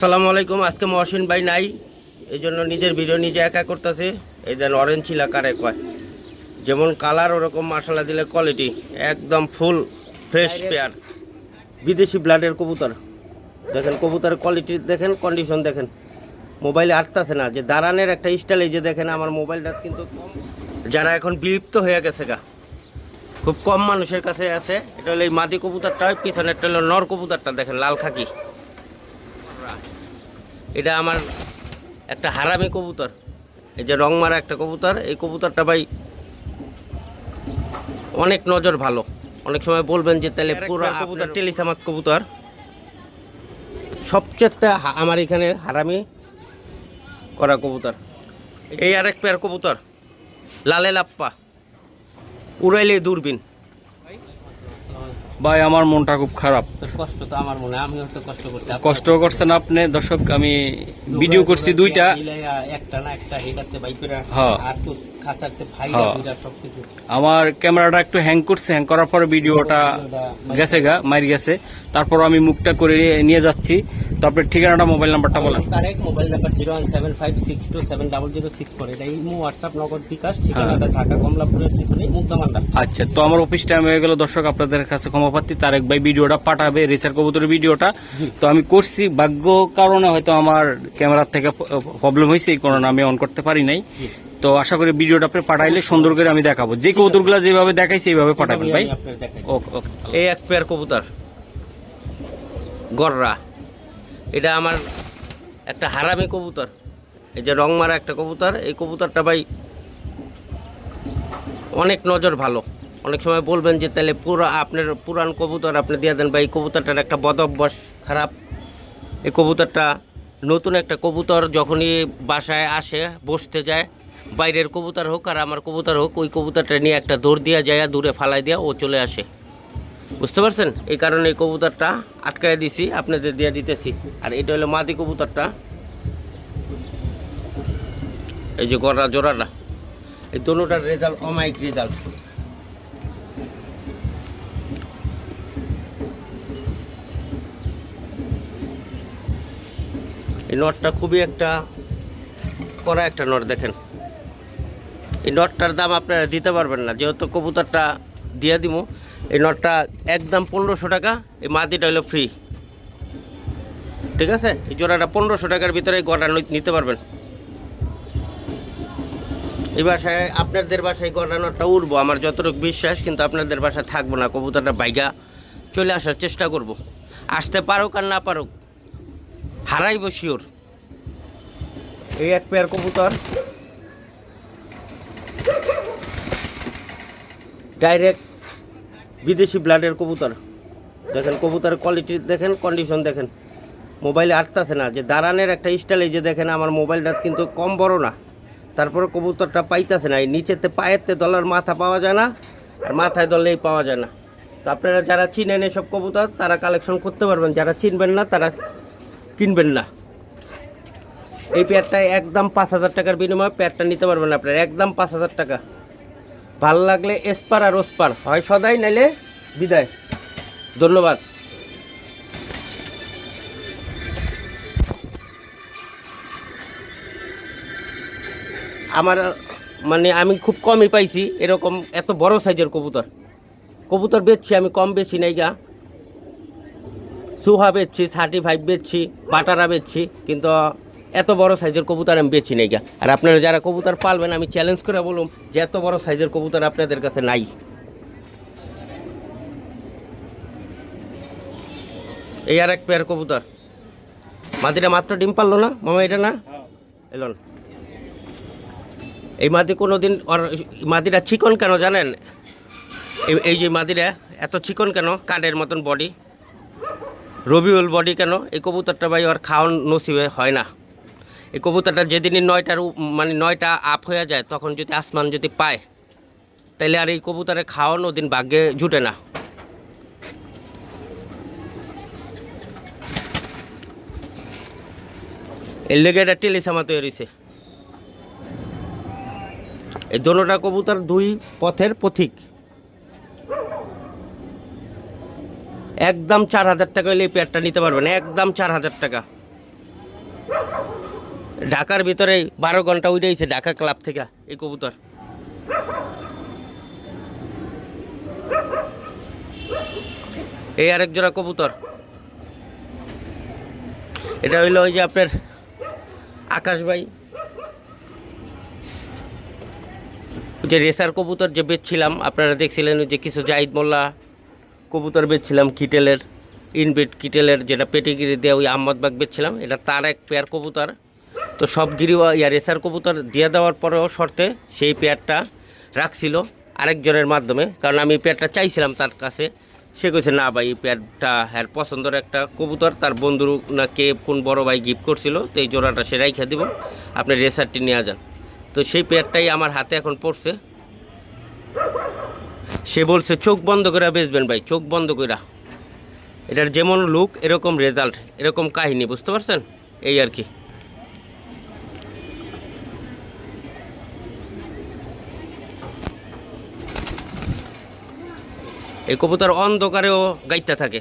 আসসালামু আলাইকুম আজকে মহসিন ভাই নাই এই জন্য নিজের ভিডিও নিজে একা করতেছে। এই দেন অরেঞ্জ চিলা কারে কয়? যেমন কালার ওরকম মশলা দিলে কোয়ালিটি একদম ফুল ফ্রেশ পেয়ার বিদেশি ব্লাডের কবুতর। দেখেন কবুতরের কোয়ালিটি দেখেন কন্ডিশন দেখেন। মোবাইলে আটতাছে না যে দাঁড়ানের একটা স্টাইল এই যে দেখেন আমার মোবাইলটা কিন্তু যারা এখন বিলুপ্ত হয়ে গেছে গা খুব কম মানুষের কাছে আছে। এটা হলো এই মাদি কবুতরটা পিছনেরটা হলো নর কবুতরটা দেখেন লাল খাকি। এটা আমার একটা হারামি কবুতর। এই যে রং মারা একটা কবুতর এই কবুতরটা ভাই অনেক নজর ভালো। অনেক সময় বলবেন যে তাহলে পুরো কবুতর টেলিসামাত কবুতর। সবচেয়ে আমার এখানে হারামি করা কবুতর। এই আরেক পেয়ার কবুতর লালে লাপ্পা। উড়াইলে দূরবীন। ভাই আমার মনটা খুব খারাপ। কষ্ট তো আমার মনে হয়, আমিও তো কষ্ট করছি। কষ্ট করছেন আপনি দর্শক আমি ভিডিও করছি দুইটা। একটা না একটা বাইপেরা হ্যাঁ। আর তো খাঁচাতে ফাইলা হ্যাঁ। দুইটা আমার ক্যামেরাটা একটু হ্যাং করছে হ্যাং করার পরে ভিডিওটা গেছে গা মার গেছে। তারপর আমি মুখটা করে নিয়ে যাচ্ছি। তো আপনার ঠিকানাটা মোবাইল নাম্বারটা বলেন। তার এক mobile number zero one seven five six two seven double zero six four এটা ইমো হোয়াটসঅ্যাপ নগদ বিকাশ ঠিকানাটা ঢাকা কমলাপুরের পিছনে মুক্তামান্ডা। আচ্ছা তো আমার অফিস টাইম হয়ে গেল। দর্শক আপনাদের কাছে ক্ষমাপ্রার্থী তারেক ভাই ভিডিওটা পাঠাবে রিসার কবুতরের ভিডিওটা। তো আমি করছি ভাগ্য কারণে হয়তো আমার ক্যামেরার থেকে প্রবলেম হয়েছে এই কারণে আমি অন করতে পারি নাই। তো আশা করি ভিডিওটা আপনি পাঠাইলে সুন্দর করে আমি দেখাবো। যে কবুতরগুলো যেভাবে দেখাইছি এইভাবে পাঠাবেন ভাই। ওকে ওকে এই এক পেয়ার কবুতর। গররা। এটা আমার একটা হারামি কবুতর। এই যে রং মারা একটা কবুতর। এই কবুতরটা ভাই অনেক নজর ভালো। অনেক সময় বলবেন যে, তাহলে পুরো, আপনার পুরান কবুতর আপনি দিয়ে দেন। বা এই কবুতরটার একটা বদ অভ্যাস খারাপ। এই কবুতরটা নতুন একটা কবুতর যখনই বাসায় আসে, বসতে যায়, বাইরের কবুতর হোক আর আমার কবুতর হোক, ওই কবুতরটা নিয়ে একটা দৌড় দিয়া যায়, দূরে ফালাই দিয়া ও চলে আসে। বুঝতে পারছেন? এই কারণে এই কবুতরটা আটকায় দিছি, আপনাদের দিয়ে দিতেছি। আর এটা হলো মাদি কবুতরটা। এই যে গড়া জোড়াটা এই দোনোটার রেজাল্ট অমাইক রেজাল্ট এই নটটা খুবই একটা কড়া একটা নট, দেখেন। এই নটটার দাম আপনারা দিতে পারবেন না, যেহেতু কবুতরটা দিয়ে দিব, এই নটটা একদম পনেরোশো টাকা, এই মাদিটা হলো ফ্রি ঠিক আছে? এই জোড়াটা পনেরোশো টাকার ভিতরে এই গড়া নিতে পারবেন। এই বাসায় আপনাদের বাসায় গড়া নটটা উড়বো, আমার যতটুকু বিশ্বাস, কিন্তু আপনাদের বাসায় থাকব না, কবুতরটা বাইগা চলে আসার চেষ্টা করব। আসতে পারুক আর না পারুক হারাইব শিওর। এই এক পেয়ার কবুতর। ডাইরেক্ট বিদেশি ব্লাডের কবুতর। দেখেন, কবুতরের কোয়ালিটি দেখেন কন্ডিশন দেখেন। মোবাইলে আটতাছে না। যে দাঁড়ানের একটা স্টাইল এই যে দেখেন, আমার মোবাইলটা কিন্তু কম বড় না। তারপরে কবুতরটা পাইতাছে না। এই নিচেতে পায়েতে দলের মাথা পাওয়া যায় না, আর মাথায় দলেই পাওয়া যায় না। তো আপনারা যারা চিনেন এসব কবুতর, তারা কালেকশন করতে পারবেন। যারা চিনবেন না, তারা কিনবেন না। এই পেয়ারটায় একদম পাঁচ হাজার টাকার বিনিময়ে পেয়ারটা নিতে পারবেন আপনারা। একদম পাঁচ হাজার টাকা। ভালো লাগলে এসপার আর ওসপার। হয় সদাই, নাইলে বিদায়। ধন্যবাদ। আমার মানে আমি খুব কমই পাইছি। এরকম এত বড় সাইজের কবুতর। কবুতর বেচছি আমি, কম বেশি নাই গা। সুহা বেচছি থার্টি ফাইভ বেচছি বাটারা বেচছি কিন্তু এত বড় সাইজের কবুতর আমি বেচি নাই গা। আর আপনারা যারা কবুতর পালবেন আমি চ্যালেঞ্জ করে বলুন যে এত বড় সাইজের কবুতর আপনাদের কাছে নাই। এই আর এক পেয়ার কবুতর। মাদিটা মাত্র ডিম পারল না? মামা এটা না? এলো না। এই মাদি কোনো দিন মাদিটা চিকন কেন জানেন? এই- এই যে মাদিরা এত চিকন কেন? কাঠের মতন বডি রবিউল বডি কেন? এই কবুতরটা ভাই ওর খাওয়ান নসিবে হয় না। এই কবুতরটা যেদিনই নয়টার মানে নয়টা আপ হয়ে যায়, তখন যদি আসমান যদি পায় তাহলে আর এই কবুতরে খাওয়ান ওদিন ভাগ্যে জুটে না। এর লেগে এটা টেলিসামা তৈরি এই দোনোটা কবুতর দুই পথের পথিক একদম চার হাজার টাকা হলে এই পেয়ারটা নিতে পারবেন, একদম চার হাজার টাকা। ঢাকার ভিতরে বারো ঘণ্টা উড়েছে ঢাকা ক্লাব থেকে, এই কবুতর। এই আরেক জোড়া কবুতর। এটা হইল ওই যে আপনার আকাশ ভাই। যে রেসার কবুতর যে বেচছিলাম, আপনারা দেখছিলেন ওই যে কিছু জাহিদ মোল্লা কবুতর বেচছিলাম কিটেলের ইনবিট কিটেলের যেটা পেটিগিরি দিয়ে ওই আহমদবাগ বেচছিলাম, এটা তার এক পেয়ার কবুতর। তো সব গিরিওয়া ইয়া রেসার কবুতর দিয়ে দেওয়ার পরেও শর্তে সেই পেয়ারটা রাখছিল আরেকজনের মাধ্যমে, কারণ আমি পেয়ারটা চাইছিলাম তার কাছে। সে কইছে, না ভাই, এই পেয়ারটা হ্যার পছন্দের একটা কবুতর, তার বন্ধুর না কে কোন বড় ভাই গিফট করছিল, তো এই জোড়াটা সে রাইখা দিব, আপনি রেসারটি নিয়ে যান। তো সেই পেয়ারটাই আমার হাতে এখন পড়ছে। সে বলছে, চোখ বন্ধ করে বেচবেন ভাই, চোখ বন্ধ করে এটার যেমন লুক এরকম রেজাল্ট এরকম কাহিনী, বুঝতে পারছেন? এই আর কি। এই কবুতর অন্ধকারেও গাইতে থাকে।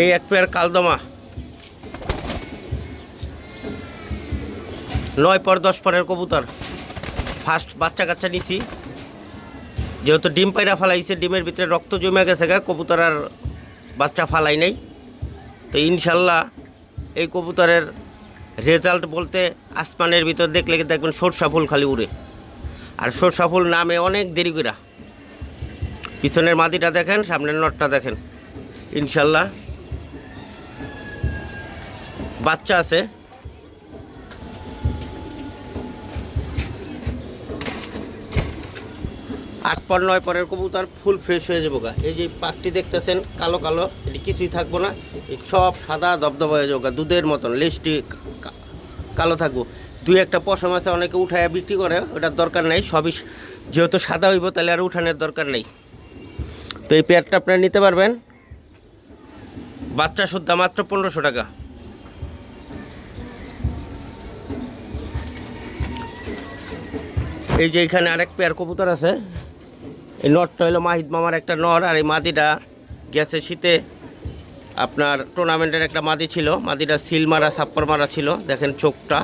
এই এক পেয়ার কালদমা। নয় পর দশ পরের কবুতর। ফার্স্ট বাচ্চা কাচ্চা নিছি। যেহেতু ডিম পায়রা ফালাইছে, ডিমের ভিতরে রক্ত জমে গেছে গা কবুতর আর বাচ্চা ফালাই নাই। তো ইনশাল্লাহ এই কবুতরের রেজাল্ট বলতে আসমানের ভিতর দেখলে দেখবেন সরষা ফুল খালি উড়ে। আর সরষা ফুল নামে অনেক দেরি করে পিছনের মাদিটা দেখেন, সামনের নটটা দেখেন। ইনশাল্লাহ বাচ্চা আছে। আট পর নয় পরের কবুতর ফুল ফ্রেশ হয়ে যাব গা। এই যে পাকটি দেখতেছেন, কালো কালো, এটি কিছুই থাকব না। সব সাদা দবদবা হয়ে যাব গা, দুধের মতন লেজটি কালো থাকব। দুই একটা পশম আছে, অনেকে উঠায় বিক্রি করে, ওটার দরকার নেই, সবই যেহেতু সাদা হইব, তাহলে আর উঠানের দরকার নেই। তো এই পেয়ারটা আপনারা নিতে পারবেন। বাচ্চা সুদ্ধা মাত্র পনেরোশো টাকা। এই যে এখানে আরেক পেয়ার কবুতর আছে। এই নটটা হলো মাহিদ মামার একটা নর, আর এই মাদিটা গেছে শীতে। আপনার টুর্নামেন্টের একটা মাদি ছিল, মাদিটা সিল মারা, সাপ্পর মারা ছিল, দেখেন চোখটা।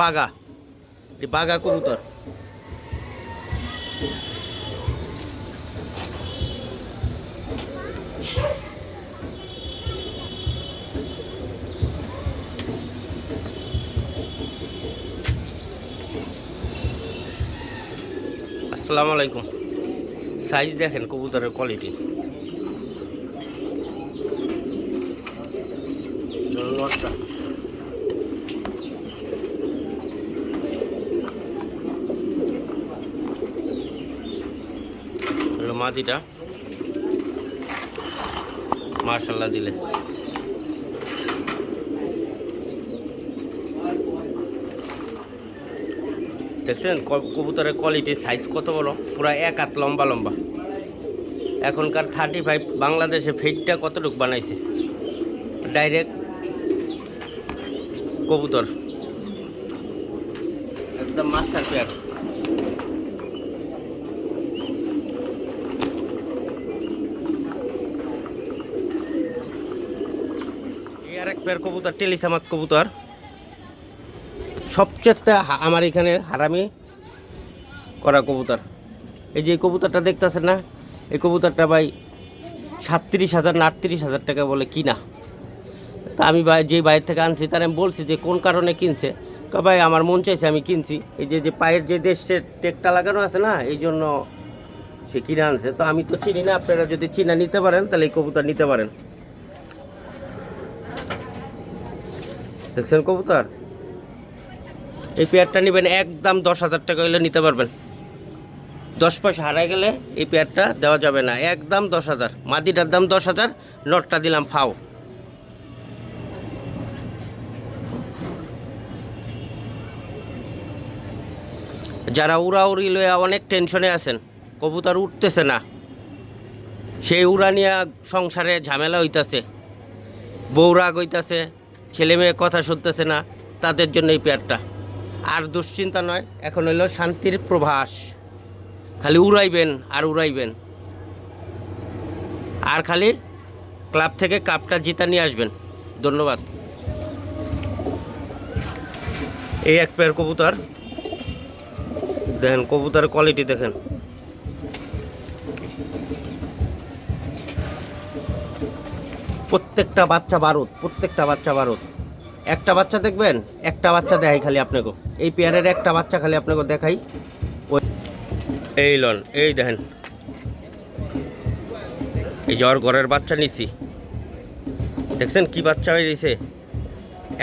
বাগা বাগা কবুতর। আসসালামু আলাইকুম। সাইজ দেখেন কবুতরের কোয়ালিটি মাদিটা মার্শাল্লাহ দিলে। দেখছেন কবুতরের কোয়ালিটি সাইজ কত বড়? পুরো এক হাত লম্বা লম্বা। এখনকার থার্টি ফাইভ বাংলাদেশে ফেটটা কতটুক বানাইছে? ডাইরেক্ট কবুতর। একদম মাস্টার পেয়ার এই আর এক পেয়ার কবুতর টেলিসামাত কবুতর। সবচেয়ে আমার এখানে হারামি করা কবুতর। এই যে কবুতরটা দেখতেছেন না? এই কবুতরটা ভাই সাতত্রিশ হাজার না আটত্রিশ হাজার টাকা বলে কিনা। তা আমি যে বাইরে থেকে আনছি, তার আমি বলছি যে কোন কারণে কিনছে? ভাই আমার মন চাইছে আমি কিনছি। এই যে যে পায়ের যে দেশের টেকটা লাগানো আছে না, এই জন্য সে কিনে আনছে। তো আমি তো চিনি না, আপনারা যদি চিনা নিতে পারেন, তাহলে এই কবুতর নিতে পারেন। দেখছেন কবুতর? এই পেয়ারটা নেবেন একদম দশ হাজার টাকা হলে নিতে পারবেন। দশ পয়সা হারাই গেলে এই পেয়ারটা দেওয়া যাবে না। একদম দশ হাজার। মাদিটার দাম দশ হাজার, নটটা দিলাম ফাও। যারা উড়াউড়ি লইয়া অনেক টেনশনে আছেন, কবুতর উঠতেছে না। সেই উড়া নিয়ে সংসারে ঝামেলা হইতাছে, বউ রাগ হইতাছে ছেলে মেয়ে কথা শুনতেছে না, তাদের জন্য এই পেয়ারটা। আর দুশ্চিন্তা নয়, এখন হলো শান্তির প্রভাস। খালি উড়াইবেন আর উড়াইবেন। আর খালি ক্লাব থেকে কাপটা জিতা নিয়ে আসবেন। ধন্যবাদ। এই এক পেয়ার কবুতর। দেখেন, কবুতরের কোয়ালিটি দেখেন। প্রত্যেকটা বাচ্চা বারুদ, প্রত্যেকটা বাচ্চা বারুদ। একটা বাচ্চা দেখবেন, একটা বাচ্চা দেখাই খালি আপনাকে। এই পেয়ারের একটা বাচ্চা খালি আপনাকে দেখাই। এই লন, এই দেখেন। এই জ্বর ঘরের বাচ্চা নিছি। দেখছেন কি বাচ্চা হয়ে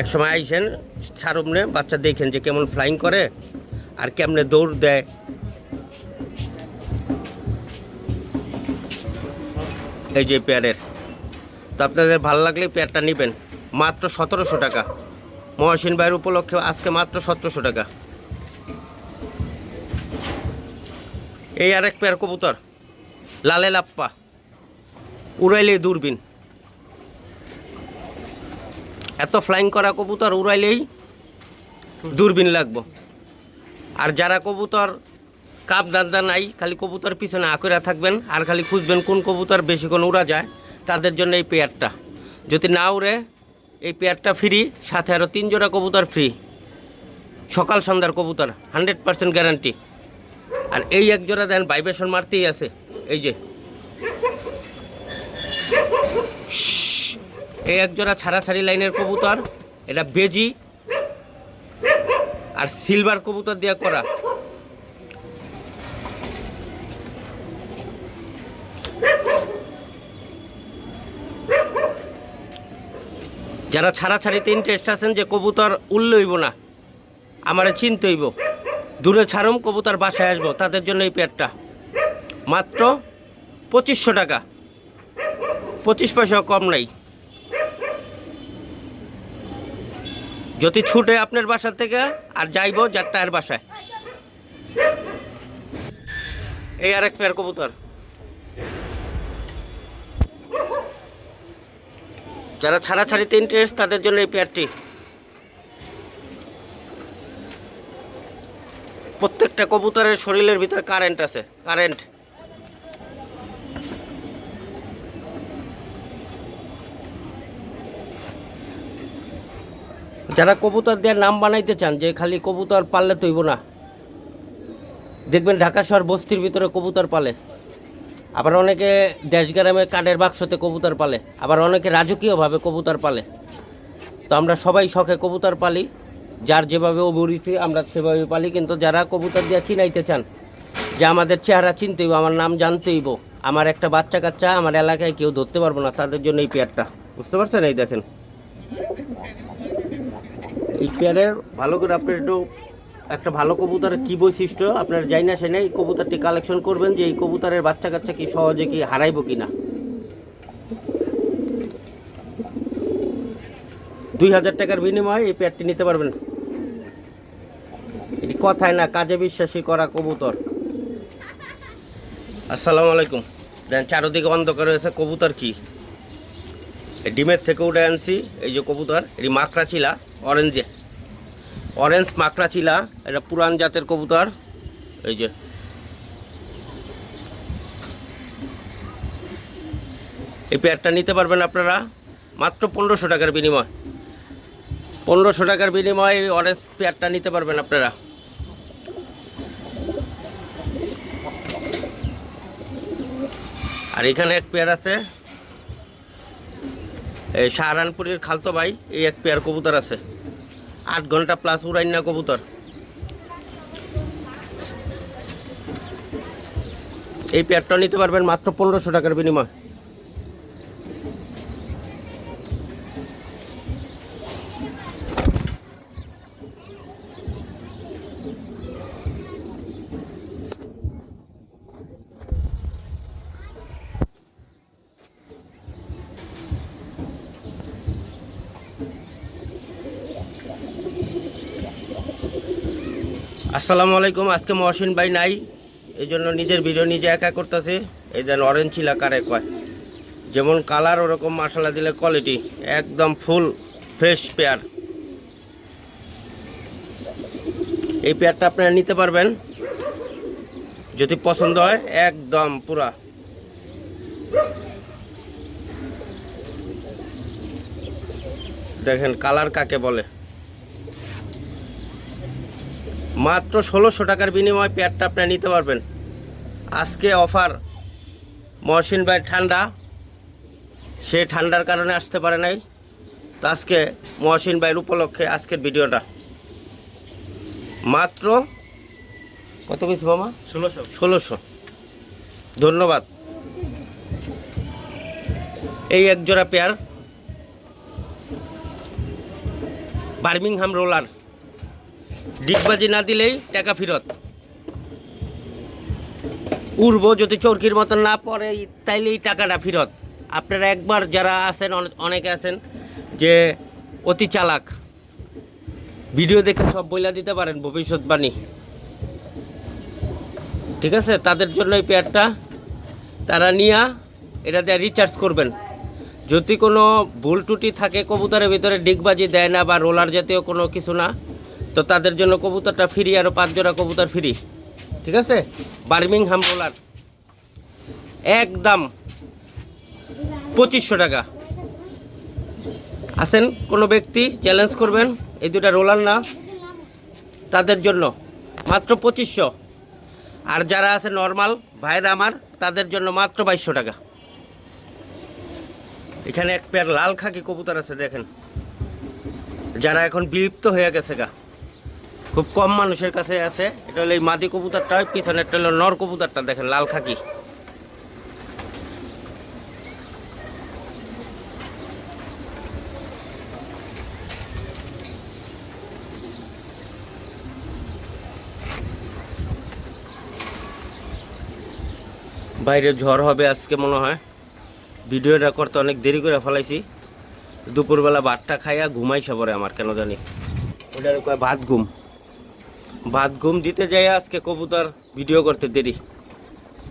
এক সময় আইসেন সারমনে বাচ্চা দেখেন যে কেমন ফ্লাইং করে আর কেমনে দৌড় দেয়। এই যে পেয়ারের। তো আপনাদের ভালো লাগলে পেয়ারটা নেবেন। মাত্র সতেরোশো টাকা। মহাসিন ভাইয়ের উপলক্ষে আজকে মাত্র সতেরোশো টাকা। এই আরেক পেয়ার কবুতর, লালে লাপ্পা উড়াইলে দূরবীন। এত ফ্লাইং করা কবুতর উড়াইলেই দূরবীন লাগবো। আর যারা কবুতর কাপ দান্দা নাই, খালি কবুতর পিছনে আকরা থাকবেন, আর খালি খুঁজবেন কোন কবুতর বেশিক্ষণ উড়া যায়। তাদের জন্য এই পেয়ারটা। যদি না উড়ে, এই পেয়ারটা ফ্রি সাথে আরও তিন জোড়া কবুতর ফ্রি সকাল সন্ধ্যার কবুতর হান্ড্রেড পার্সেন্ট গ্যারান্টি আর এই এক জোড়া দেন ভাইব্রেশন মারতেই আছে। এই যে। এই এক জোড়া ছাড়াছাড়ি লাইনের কবুতর, এটা বেজি আর সিলভার কবুতর দিয়ে করা। যারা ছাড়াছাড়িতে ইন্টারেস্ট আছেন যে কবুতর উল্লে হইব না, আমারে চিনতে হইব দূরে ছাড়ুম, কবুতর বাসায় আসব, তাদের জন্য এই পেয়ারটা মাত্র পঁচিশশো টাকা। পঁচিশ পয়সা কম নাই। যদি ছুটে আপনার বাসা থেকে, আর যাইবো যার বাসায়। এই আরেক পেয়ার কবুতর। যারা ছাড়াছাড়িতে ইন্টারেস্ট তাদের জন্য এই পেয়ারটি প্রত্যেকটা কবুতরের শরীরের ভিতরে কারেন্ট আছে কারেন্ট যারা কবুতর দেওয়ার নাম বানাইতে চান, যে খালি কবুতর পাললে তৈব না। দেখবেন ঢাকা শহর বস্তির ভিতরে কবুতর পালে। আবার অনেকে দেশগ্রামে কাঠের বাক্সতে কবুতর পালে, আবার অনেকে রাজকীয়ভাবে কবুতর পালে। তো আমরা সবাই শখে কবুতর পালি, যার যেভাবে অভিরুচি আমরা সেভাবে পালি, কিন্তু যারা কবুতর দিয়ে চিনাইতে চান, যে আমাদের চেহারা চিনতে হইব, আমার নাম জানতে হইব, আমার একটা বাচ্চা কাচ্চা আমার এলাকায় কেউ ধরতে পারব না, তাদের জন্য এই পেয়ারটা। বুঝতে পারছেন? এই দেখেন। এই পেয়ারের ভালো করে আপনি একটু একটা ভালো কবুতরের কি বৈশিষ্ট্য? আপনার যাই না সেনে এই কবুতরটি কালেকশন করবেন যে এই কবুতরের বাচ্চা কাচ্চা কি সহজে কি হারাইবো কি না দুই হাজার টাকার বিনিময়ে এই পেয়ারটি নিতে পারবেন। এটি কথায় না, কাজে বিশ্বাসী করা কবুতর। আসসালামু আলাইকুম। দেন চারোদিকে অন্ধকার রয়েছে। কবুতর কি? ডিমের থেকে উঠে আনছি। এই যে কবুতর, এটি মাকড়া চিলা অরেঞ্জে অরেঞ্জ মাকড়া চিলা এটা পুরান জাতের কবুতর। এই যে। এই পেয়ারটা নিতে পারবেন আপনারা মাত্র পনেরোশো টাকার বিনিময়। পনেরোশো টাকার বিনিময়ে এই অরেঞ্জ পেয়ারটা নিতে পারবেন আপনারা। আর এখানে এক পেয়ার আছে। এই সাহারানপুরের খালতো ভাই, এই এক পেয়ার কবুতর আছে। আট ঘণ্টা প্লাস উড়াইন না কবুতর। এই পেয়ারটা নিতে পারবেন মাত্র পনেরোশো টাকার বিনিময়। আসসালামু আলাইকুম, আজকে মহসিন ভাই নাই, এই জন্য নিজের ভিডিও নিজে একা করতেছে। এই দেন অরেঞ্জ ছিল কারে কয় যেমন কালার ওরকম মশলা দিলে কোয়ালিটি একদম ফুল ফ্রেশ পেয়ার এই পেয়ারটা আপনারা নিতে পারবেন, যদি পছন্দ হয়, একদম পুরা। দেখেন কালার কাকে বলে। মাত্র ষোলোশো টাকার বিনিময়ে পেয়ারটা আপনারা নিতে পারবেন। আজকে অফার মহসিন ভাই ঠান্ডা সে ঠান্ডার কারণে আসতে পারে নাই। তো আজকে মহসিন ভাইয়ের উপলক্ষে আজকের ভিডিওটা। মাত্র কত কিছু মামা? ষোলোশো। ষোলোশো। ধন্যবাদ। এই এক জোড়া পেয়ার বার্মিংহাম রোলার। ডিগবাজি না দিলেই টাকা ফেরত। উড়ব যদি চরকির মতন না পড়ে, তাইলেই টাকাটা ফেরত। আপনারা একবার যারা আছেন, অনে- অনেকে আছেন, যে অতি চালাক, ভিডিও দেখে সব বইলা দিতে পারেন ভবিষ্যৎবাণী। ঠিক আছে? তাদের জন্য এই পেয়ারটা তারা নিয়ে এটা দিয়ে রিচার্জ করবেন। যদি কোনো ভুল ত্রুটি থাকে, কবুতরের ভিতরে ডিগবাজি দেয় না বা রোলার জাতীয় কোনো কিছু না তো তাদের জন্য কবুতরটা ফ্রি আরও পাঁচ জোড়া কবুতর ফ্রি। ঠিক আছে? Birmingham roller. একদম। পঁচিশশো টাকা। আছেন কোনো ব্যক্তি চ্যালেঞ্জ করবেন, এই দুটা রোলার না, তাদের জন্য। মাত্র পঁচিশশো। আর যারা আছে নর্মাল ভাইরা আমার, তাদের জন্য মাত্র বাইশশো টাকা। এখানে এক পেয়ার লাল খাকি কবুতর আছে, দেখেন। যারা এখন বিলুপ্ত হয়ে গেছে গা। খুব কম মানুষের কাছে আছে। এটা হলো এই মাদি কবুতরটা পিছনেরটা হলো নর কবুতরটা দেখেন, লাল খাকি। বাইরে ঝড় হবে আজকে মনে হয়। ভিডিওটা করতে অনেক দেরি করে ফেলাইছি। দুপুরবেলা ভাতটা খাইয়া ঘুমাইছে পরে আমার, কেন জানি। ওটার কয় ভাত ঘুম। ভাত ঘুম দিতে যাই, আজকে কবুতর ভিডিও করতে দেরি।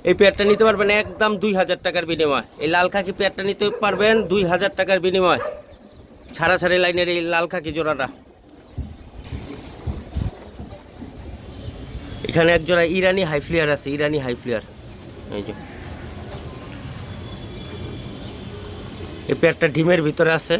এই পেয়ারটা নিতে পারবেন একদম দুই হাজার টাকার বিনিময়। এই লাল খাকি পেয়ারটা নিতে পারবেন দুই হাজার টাকার বিনিময়। ছাড়া ছাড়ি লাইনের এই লাল খাকি জোড়াটা। এখানে এক জোড়া ইরানি হাইফ্লিয়ার আছে, ইরানি হাই হাইফ্লিয়ার এই যে। এই পেয়ারটা ডিমের ভিতরে আছে।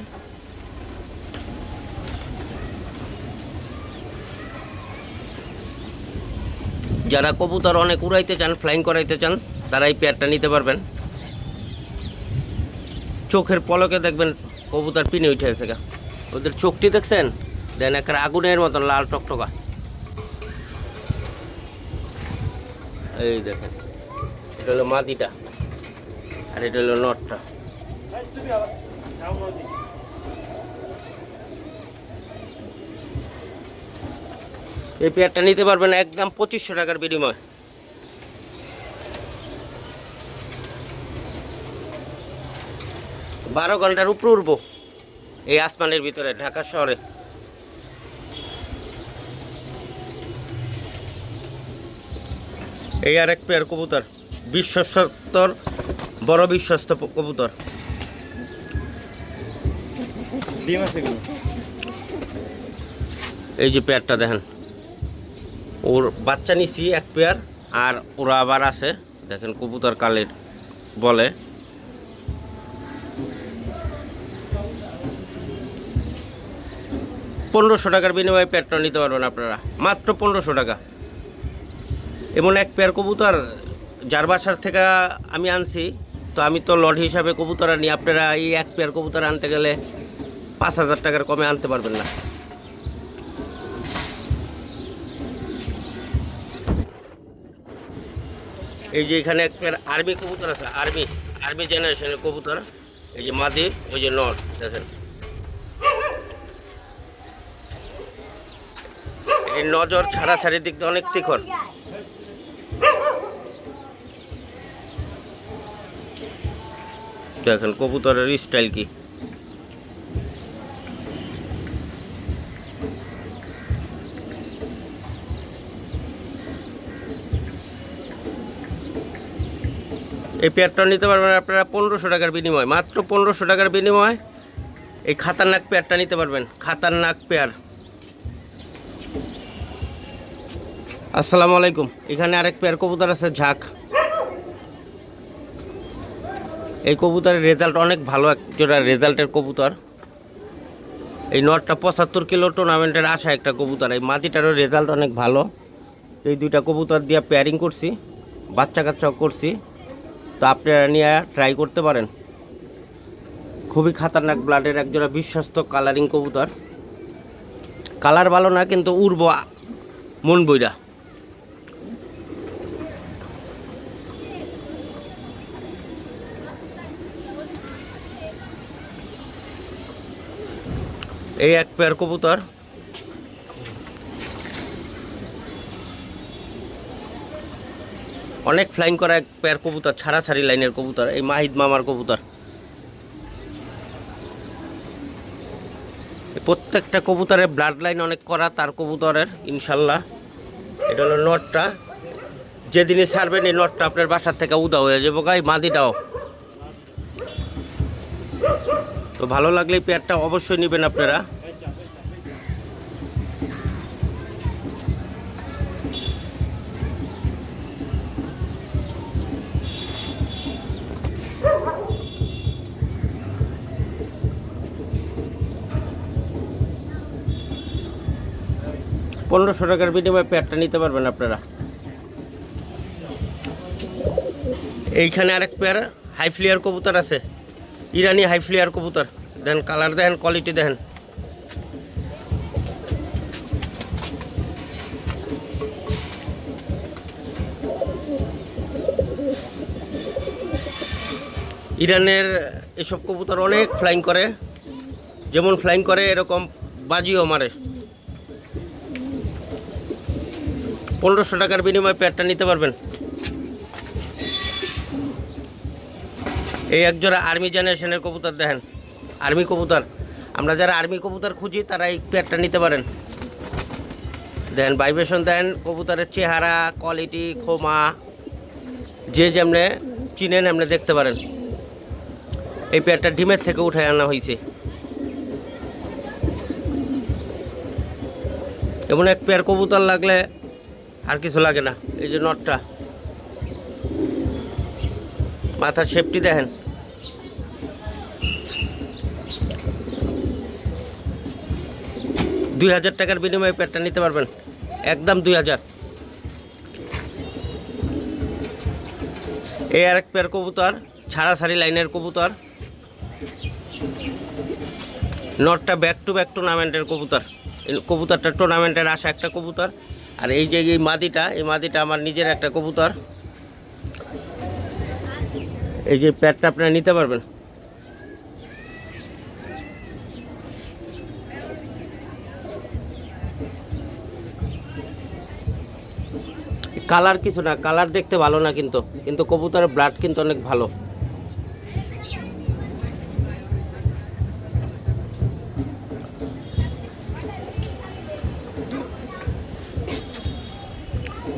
যারা কবুতর অনেক উড়াইতে চান ফ্লাইং করাইতে চান তারা এই পেয়ারটা নিতে পারবেন। চোখের পলকে দেখবেন কবুতর পিনে উঠে আছে গা। ওদের চোখটি দেখছেন? দেন একটা আগুনের মতন লাল টকটকা। এই দেখেন, এটা হলো মাটিটা আর এটা হলো নটটা। এই পেয়ারটা নিতে পারবেন একদম পঁচিশশো টাকার বিনিময়। বারো ঘণ্টার উপরে উঠবো এই আসমানের ভিতরে ঢাকা শহরে। এই আর এক পেয়ার কবুতর বিশ্বস্তর বড় বিশ্বস্ত কবুতর। এই যে পেয়ারটা দেখেন। ওর বাচ্চা নিছি এক পেয়ার, আর ওরা আবার আছে, দেখেন কবুতর কালের বলে। পনেরোশো টাকার বিনিময়ে পেয়ারটা নিতে পারবেন আপনারা। মাত্র পনেরোশো টাকা। এমন এক পেয়ার কবুতর, যার বাসার থেকে আমি আনছি, তো আমি তো লড হিসাবে কবুতর আনি, আপনারা এই এক পেয়ার কবুতর আনতে গেলে পাঁচ হাজার টাকার কমে আনতে পারবেন না। এই যে এখানে একটা আর্মি কবুতর আছে আর্মি আর্মি জেনারেশনের কবুতর। এই যে মাদি, ওই যে নট দেখেন। এই নজর ছাড়া ছাড়ি দিক দিয়ে অনেক তিখর। দেখেন কবুতরের স্টাইল কি। এই পেয়ারটা নিতে পারবেন আপনারা পনেরোশো টাকার বিনিময়, মাত্র পনেরোশো টাকার বিনিময় এই খাতারনাক পেয়ারটা নিতে পারবেন, খাতারনাক পেয়ার। আসসালামু আলাইকুম, এখানে আরেক পেয়ার কবুতর আছে, ঝাঁক। এই কবুতরের রেজাল্ট অনেক ভালো, এক জোড়া রেজাল্টের কবুতর। এই নটটা পঁচাত্তর কিলো টুর্নামেন্টের আসা একটা কবুতর, এই মাটিটারও রেজাল্ট অনেক ভালো। এই দুইটা কবুতর দিয়ে পেয়ারিং করছি বাচ্চা কাচ্চাও করছি। তো আপনারা নিয়ে ট্রাই করতে পারেন। খুবই খাতারনাক ব্লাডের একজোড়া বিশ্বস্ত কালারিং কবুতর। কালার ভালো না, কিন্তু উড়ব, মন বইরা। এই এক পেয়ার কবুতর। অনেক ফ্লাইং করা এক পেয়ার কবুতর ছাড়া ছাড়ি লাইনের কবুতর, এই মাহিদ মামার কবুতর। প্রত্যেকটা কবুতরের ব্লাড লাইন অনেক করা, তার কবুতরের, ইনশাল্লাহ। এটা হলো নটটা। যেদিনই ছাড়বেন এই নটটা আপনার বাসার থেকে উদা হয়ে যাব। গাই, মাদিটাও। তো ভালো লাগলে পেয়ারটা অবশ্যই নেবেন আপনারা। পনেরোশো টাকার বিনিময়ে পেয়ারটা নিতে পারবেন আপনারা। এইখানে আরেক পেয়ার হাই ফ্লিয়ার কবুতর আছে। ইরানি হাই ফ্লিয়ার কবুতর। দেন কালার দেখেন কোয়ালিটি দেখেন। ইরানের এসব কবুতর অনেক ফ্লাইং করে। যেমন ফ্লাইং করে, এরকম বাজিও মারে। পনেরোশো টাকার বিনিময়ে পেয়ারটা নিতে পারবেন। এই একজোড়া আর্মি জেনারেশনের কবুতর দেখেন, আর্মি কবুতর। আমরা যারা আর্মি কবুতর খুঁজি তারা এই পেয়ারটা নিতে পারেন। দেন ভাইব্রেশন দেন, কবুতরের চেহারা, কোয়ালিটি খোমা যে যেমনে চিনেন এমনি দেখতে পারেন। এই পেয়ারটা ডিমের থেকে উঠে আনা হয়েছে এমন এক পেয়ার কবুতর লাগলে আর কিছু লাগে না। এই যে নটটা মাথার সেফটি দেখেন। দুই হাজার টাকার বিনিময়ে পেটটা নিতে পারবেন। একদম দুই হাজার। এই আর এক পেয়ার কবুতর ছাড়া ছাড়ি লাইনের কবুতর। নটটা ব্যাক টু ব্যাক টুর্নামেন্টের কবুতর। কবুতরটা টুর্নামেন্টের আসা একটা কবুতর। আর এই যে এই মাদিটা এই মাদিটা আমার নিজের একটা কবুতর। এই যে প্যাডটা আপনারা নিতে পারবেন। কালার কিছু না, কালার দেখতে ভালো না কিন্তু কিন্তু কবুতরের ব্লাড কিন্তু অনেক ভালো।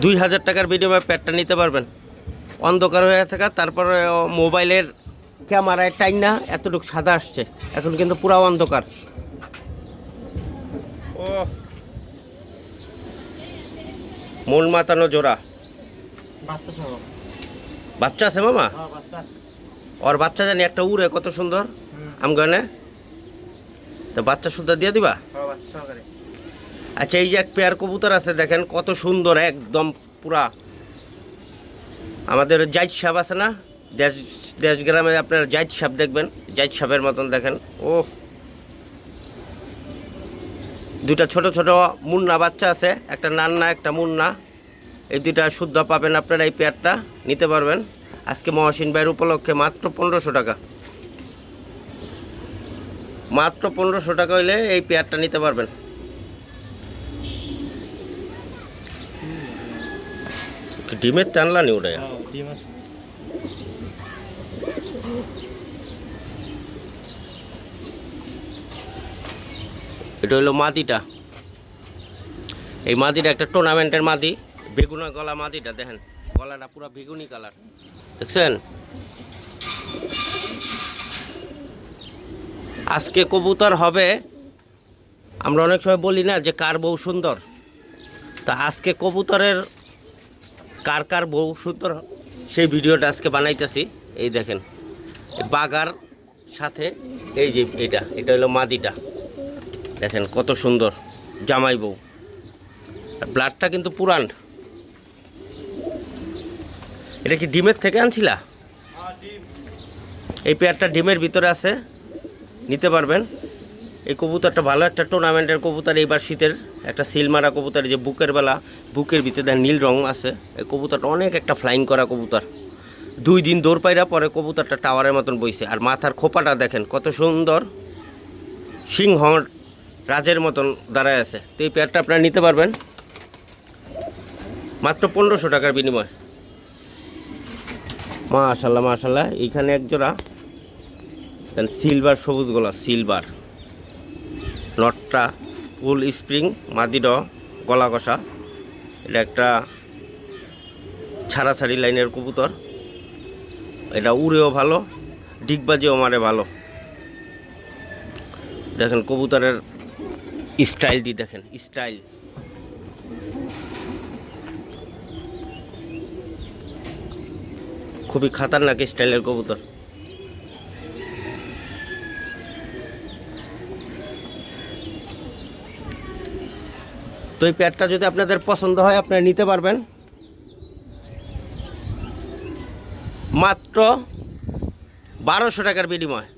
দুই হাজার টাকার বিনিময়ে প্যাডটা নিতে পারবেন। অন্ধকার হয়ে থাকা তারপরে মোবাইলের ক্যামেরায় টাইম না এতটুকু সাদা আসছে। এখন কিন্তু পুরো অন্ধকার। ও মন মাতানো জোড়া। বাচ্চা আছে মামা? হ্যাঁ বাচ্চা আছে। ওর বাচ্চা জানি একটা উড়ে কত সুন্দর। আমগানে? তো বাচ্চা সুদ্ধা দিয়ে দিবা? হ্যাঁ বাচ্চা সহকারে। আচ্ছা এই যে এক পেয়ার কবুতর আছে, দেখেন কত সুন্দর, একদম পুরা। আমাদের জাইজ সাপ আছে না? দেশ দেশ গ্রামে আপনার জাইজ সাপ দেখবেন জাইজ সাপের মতন দেখেন। ও দুটা ছোট ছোট মুন্না বাচ্চা আছে, একটা নান্না, একটা মুন্না। এই দুইটা শুদ্ধ পাবেন আপনারা এই পেয়ারটা, নিতে পারবেন। আজকে মহাসিন ভাইয়ের উপলক্ষে মাত্র পনেরোশো টাকা। মাত্র পনেরোশো টাকা হইলে এই পেয়ারটা নিতে পারবেন। ডিমের টানলা নি ওটা ডিম আছে। এটা হলো মাদিটা। এই মাদিটা একটা টুর্নামেন্টের মাদি বেগুনা গলা মাদিটা দেখেন গলাটা পুরো বেগুনি কালার দেখছেন? আজকে কবুতর হবে আমরা অনেক সময় বলি না যে কার বউ সুন্দর। তা আজকে কবুতরের কার কার বউ সুন্দর সেই ভিডিওটা আজকে বানাইতেছি। এই দেখেন বাগার সাথে এই যে এটা এটা হলো মাদিটা। দেখেন কত সুন্দর জামাই বউ। আর ব্লাডটা কিন্তু পুরান। এটা কি ডিমের থেকে আনছিলা? এই পেয়ারটা ডিমের ভিতরে আছে নিতে পারবেন। এই কবুতরটা ভালো একটা টুর্নামেন্টের কবুতর, এইবার শীতের একটা সিল মারা কবুতর যে বুকের বেলা, বুকের ভিতরে দেন নীল রং আছে। এই কবুতরটা অনেক একটা ফ্লাইং করা কবুতর। দুই দিন দৌড় পাইরা পরে কবুতরটা টাওয়ারের মতন বইছে। আর মাথার খোপাটা দেখেন, কত সুন্দর সিংহ রাজের মতন দাঁড়ায় আছে। তো এই পেয়ারটা আপনারা নিতে পারবেন। মাত্র পনেরোশো টাকার বিনিময়। মাশাল্লাহ মাশাল্লাহ। এইখানে একজোড়া সিলভার সবুজ গলা সিলভার নটটা ফুল স্প্রিং, মাদিড গলা কষা এটা একটা ছাড়াছাড়ি লাইনের কবুতর। এটা উড়েও ভালো, ডিগবাজিও মারে ভালো। দেখেন কবুতরের স্টাইলটি দেখেন, স্টাইল। খুবই খাতারনাক স্টাইলের কবুতর। তো এই প্যাডটা যদি আপনাদের পছন্দ হয়, আপনারা নিতে পারবেন। মাত্র বারোশো টাকার বিনিময়।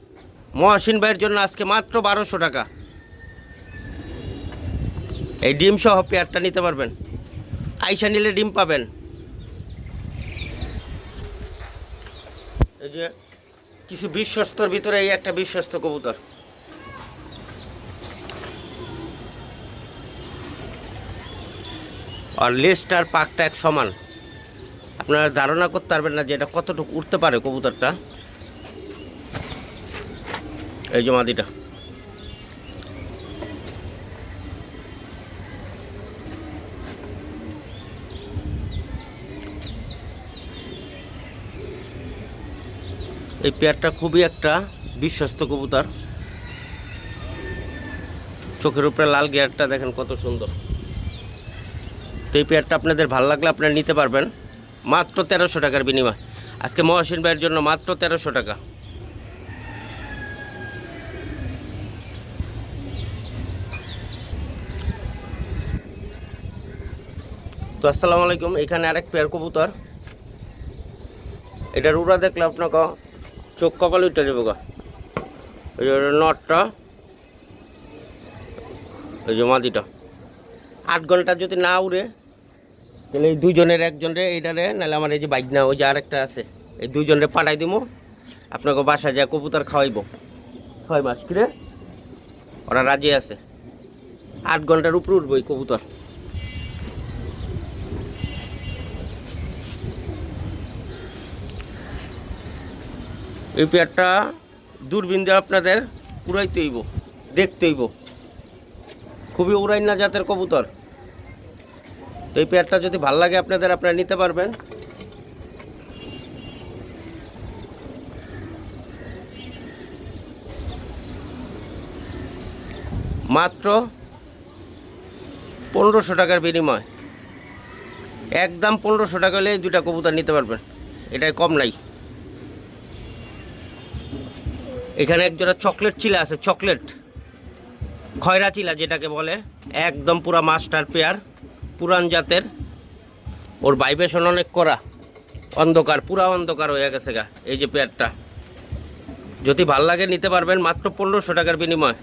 মহাসিন ভাইয়ের জন্য আজকে মাত্র বারোশো টাকা। এই ডিম সহ পেয়ারটা নিতে পারবেন। আইসা নিলে ডিম পাবেন। এই যে, কিছু বিশ্বস্তর ভিতরে এই একটা বিশ্বস্ত কবুতর। আর লেজটা আর পাকটা এক সমান। আপনারা ধারণা করতে পারবেন না যে এটা কতটুকু উঠতে পারে কবুতরটা। এই যে মাদিটা। এই পেয়ারটা খুবই একটা বিশ্বস্ত কবুতর। চোখের উপরে লাল গিয়ারটা দেখেন কত সুন্দর। তো এই পেয়ারটা আপনাদের ভালো লাগলে আপনারা নিতে পারবেন। মাত্র তেরোশো টাকার বিনিময়। আজকে মহাসিন ভাইয়ের জন্য মাত্র তেরোশো টাকা। তো আসসালামু আলাইকুম, এখানে আরেক পেয়ার কবুতর। এটার উড়া দেখলে আপনাকে চোখ কপাল উঠে যাবে গা। এই যে নটটা, এই যে মাদিটা। আট ঘণ্টা যদি না উড়ে তাহলে এই দুইজনের একজনের এইটারে নাহলে আমার এই যে বাইক না ওই যে আরেকটা আছে, এই দুইজনের পাঠাই দিব আপনাকে বাসায় যা কবুতর খাওয়াইব। ছয় মাস কিরে ওরা রাজি আছে। আট ঘণ্টার উপরে উঠবো এই কবুতর। এই পেয়ারটা দূরবীন দিয়ে আপনাদের উড়াইতে হইব, দেখতে হইব। খুবই উড়াইনা জাতের কবুতর। তো এই পেয়ারটা যদি ভালো লাগে আপনাদের, আপনারা নিতে পারবেন। মাত্র পনেরোশো টাকার বিনিময়। একদম পনেরোশো টাকা হলে দুটা কবুতর নিতে পারবেন। এটাই কম নাই। এখানে একজোড়া চকলেট চিলা আছে, চকলেট। খয়রা চিলা যেটাকে বলে, একদম পুরা মাস্টার পেয়ার। পুরান জাতের, ওর ভাইব্রেশন অনেক করা অন্ধকার, পুরা অন্ধকার হয়ে গেছে গা, এই যে পেয়ারটা। যদি ভালো লাগে নিতে পারবেন, মাত্র পনেরোশো টাকার বিনিময়।